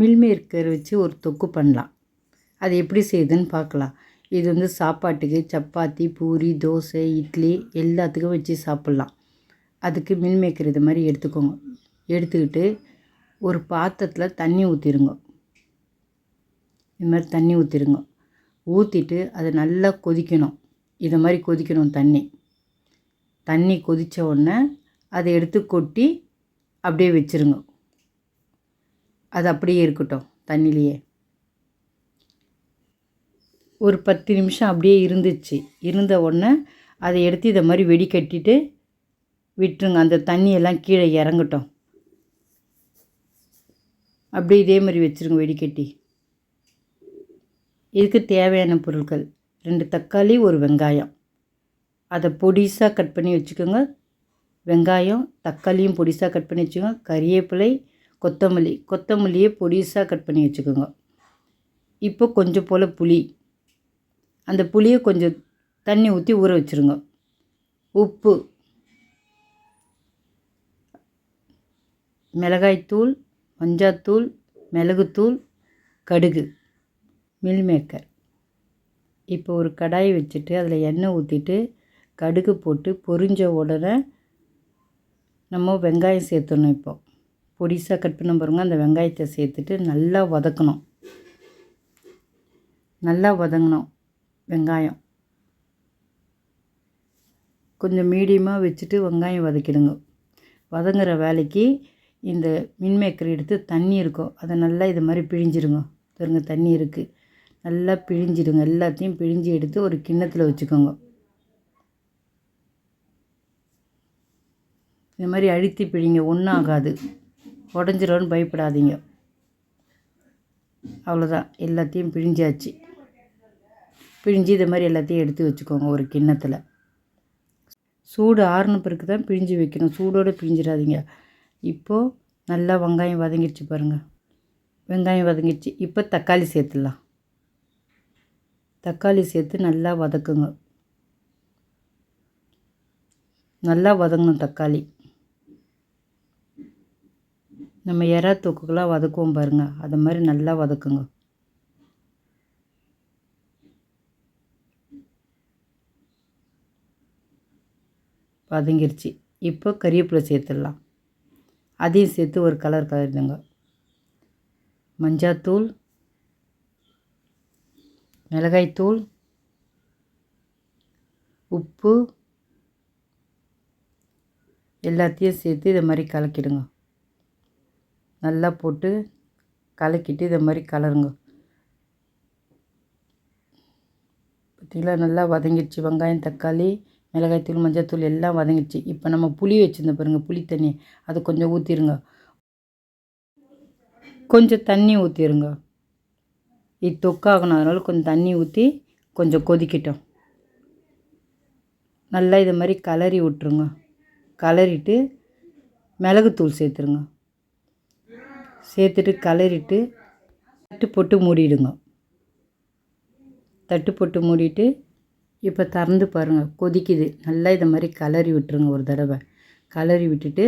மில்மேக்கர் வச்சு ஒரு தொக்கு பண்ணலாம். அது எப்படி செய்யுதுன்னு பார்க்கலாம். இது வந்து சாப்பாட்டுக்கு சப்பாத்தி பூரி தோசை இட்லி எல்லாத்துக்கும் வச்சு சாப்பிட்லாம். அதுக்கு மில் மேக்கர் இது மாதிரி எடுத்துக்கோங்க. எடுத்துக்கிட்டு ஒரு பாத்திரத்தில் தண்ணி ஊற்றிடுங்க இது மாதிரி தண்ணி ஊற்றிருங்க ஊற்றிட்டு அதை நல்லா கொதிக்கணும். இதை மாதிரி கொதிக்கணும் தண்ணி. தண்ணி கொதித்த உடனே அதை எடுத்து கொட்டி அப்படியே வச்சுருங்க. அது அப்படியே இருக்கட்டும் தண்ணிலேயே ஒரு பத்து நிமிஷம் அப்படியே இருந்துச்சு. இருந்த உடனே அதை எடுத்து இதை மாதிரி வெடி கட்டிட்டு விட்டுருங்க. அந்த தண்ணியெல்லாம் கீழே இறங்கட்டும். அப்படியே இதே மாதிரி வச்சுருங்க வெடிக்கட்டி இதுக்கு தேவையான பொருட்கள் ரெண்டு தக்காளி ஒரு வெங்காயம். அதை பொடிசாக கட் பண்ணி வச்சுக்கோங்க. வெங்காயம் தக்காளியும் பொடிசாக கட் பண்ணி வச்சுக்கோங்க. கறிவேப்பிலை கொத்தமல்லி. கொத்தமல்லியை பொடிசாக கட் பண்ணி வச்சுக்கோங்க. இப்போ கொஞ்சம் போல் புளி. அந்த புளியை கொஞ்சம் தண்ணி ஊற்றி ஊற வச்சுருங்க. உப்பு. மிளகாய்த்தூள் மஞ்சாத்தூள் மிளகுத்தூள் கடுகு மில் மேக்கர் இப்போ ஒரு கடாயை வச்சுட்டு அதில் எண்ணெய் ஊற்றிட்டு கடுகு போட்டு பொரிஞ்ச உடனே நம்ம வெங்காயம் சேர்த்துடணும் இப்போது பொடிசாக கட் பண்ண பாருங்க. அந்த வெங்காயத்தை சேர்த்துட்டு நல்லா வதக்கணும். நல்லா வதங்கணும் வெங்காயம். கொஞ்சம் மீடியமாக வச்சுட்டு வெங்காயம் வதக்கிடுங்க. வதங்குற வேலைக்கு இந்த மின்மேக்கர் எடுத்து தண்ணி இருக்கும். அதை நல்லா இது மாதிரி பிழிஞ்சிருங்க பாருங்க தண்ணி இருக்குது நல்லா பிழிஞ்சிடுங்க. எல்லாத்தையும் பிழிஞ்சு எடுத்து ஒரு கிண்ணத்தில் வச்சுக்கோங்க. இந்த மாதிரி அழுத்தி பிழிங்க. ஒன்றும் ஆகாது. உடஞ்சிரும்னு பயப்படாதீங்க. அவ்வளோதான் எல்லாத்தையும் பிழிஞ்சாச்சு. பிழிஞ்சு இதை மாதிரி எல்லாத்தையும் எடுத்து வச்சுக்கோங்க ஒரு கிண்ணத்தில். சூடு ஆறுன பிறகு தான் பிழிஞ்சு வைக்கணும். சூடோடு பிழிஞ்சிடாதீங்க. இப்போது நல்லா வெங்காயம் வதங்கிடுச்சு பாருங்கள் வெங்காயம் வதங்கிடுச்சு. இப்போ தக்காளி சேர்த்துடலாம். தக்காளி சேர்த்து நல்லா வதக்குங்க. நல்லா வதங்கணும் தக்காளி. நம்ம எறா தொக்குக்கெல்லாம் வதக்குவோம் பாருங்கள் அது மாதிரி நல்லா வதக்குங்க. வதங்கிருச்சு. இப்போ கறிவேப்பிலை சேர்த்துடலாம். அதையும் சேர்த்து ஒரு கலர் கலருதுங்க. மஞ்சாத்தூள் மிளகாய்த்தூள் உப்பு எல்லாத்தையும் சேர்த்து இதை மாதிரி கலக்கிடுங்க. நல்லா போட்டு கலக்கிட்டு இதை மாதிரி கலருங்க. பார்த்திங்களா நல்லா வதங்கிடுச்சு. வெங்காயம் தக்காளி மிளகாய்த்தூள் மஞ்சள்தூள் எல்லாம் வதங்கிடுச்சு. இப்போ நம்ம புளி வச்சுருந்தோம் பாருங்கள் புளி தண்ணி. அதை கொஞ்சம் ஊற்றிடுங்க கொஞ்சம் தண்ணி ஊற்றிடுங்க இது தொக்காகணும் அதனால் கொஞ்சம் தண்ணி ஊற்றி கொஞ்சம் கொதிக்கிட்டோம். நல்லா இதை மாதிரி கலரி விட்ருங்க கலரிட்டு மிளகுத்தூள் சேர்த்துருங்க. சேர்த்துட்டு கலரிட்டு தட்டு போட்டு மூடிடுங்க. தட்டு போட்டு மூடிட்டு இப்போ திறந்து பாருங்கள் கொதிக்குது. நல்லா இதை மாதிரி கலரி விட்டுருங்க ஒரு தடவை. கலரி விட்டுட்டு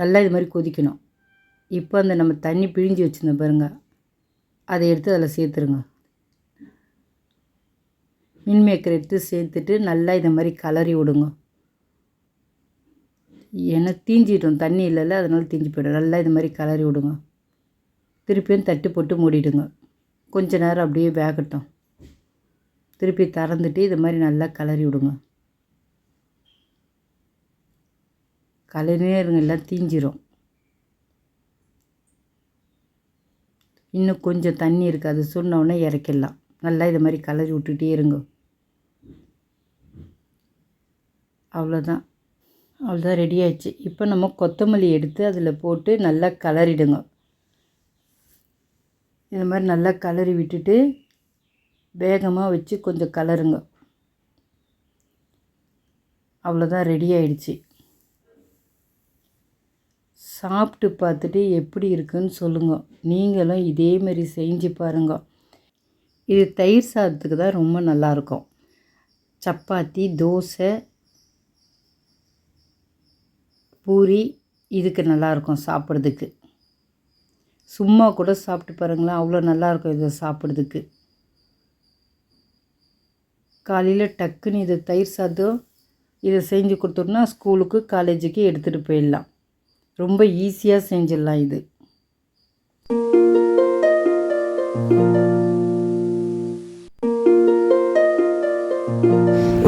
நல்லா இது மாதிரி கொதிக்கணும். இப்போ அந்த நம்ம தண்ணி பிழிஞ்சு வச்சுருந்தோம் பாருங்கள் அதை எடுத்து அதில் சேர்த்துருங்க. மின் மேக்கர் எடுத்து சேர்த்துட்டு நல்லா இதை மாதிரி கலரி விடுங்க. ஏன்னா தீஞ்சிடும் தண்ணி இல்லைல்ல அதனால் தீஞ்சு போய்டும். நல்லா இது மாதிரி கலரி விடுங்க. திருப்பியும் தட்டு போட்டு மூடிடுங்க. கொஞ்ச நேரம் அப்படியே வேகட்டும். திருப்பி திறந்துட்டு இது மாதிரி நல்லா கலரி விடுங்க. கலரினே இருங்க எல்லாம் தீஞ்சிரும். இன்னும் கொஞ்சம் தண்ணி இருக்குது அது சொன்னோடனே இறக்கிடலாம். நல்லா இது மாதிரி கலரி விட்டுகிட்டே இருங்க. அவ்வளோதான் அவ்வளோதான் ரெடி ஆயிடுச்சு. இப்போ நம்ம கொத்தமல்லி எடுத்து அதில் போட்டு நல்லா கலரிடுங்க. இது மாதிரி நல்லா கலரி விட்டுட்டு வேகமாக வச்சு கொஞ்சம் கலருங்க. அவ்வளோதான் ரெடி ஆயிடுச்சு. சாப்பிட்டு பார்த்துட்டு எப்படி இருக்குன்னு சொல்லுங்கள் நீங்களும் இதேமாரி செஞ்சு பாருங்க. இது தயிர் சாதத்துக்கு தான் ரொம்ப நல்லாயிருக்கும் சப்பாத்தி தோசை பூரி இதுக்கு நல்லாயிருக்கும் சாப்பிட்றதுக்கு. சும்மா கூட சாப்பிட்டு பாருங்களேன் அவ்வளோ நல்லாயிருக்கும் இதை சாப்பிட்றதுக்கு. காலையில் டக்குன்னு இது தயிர் சாதம் இதை செஞ்சு கொடுத்தோம்னா ஸ்கூலுக்கு காலேஜுக்கு எடுத்துகிட்டு போயிடலாம். ரொம்ப ஈஸியாக செஞ்சிடலாம் இது.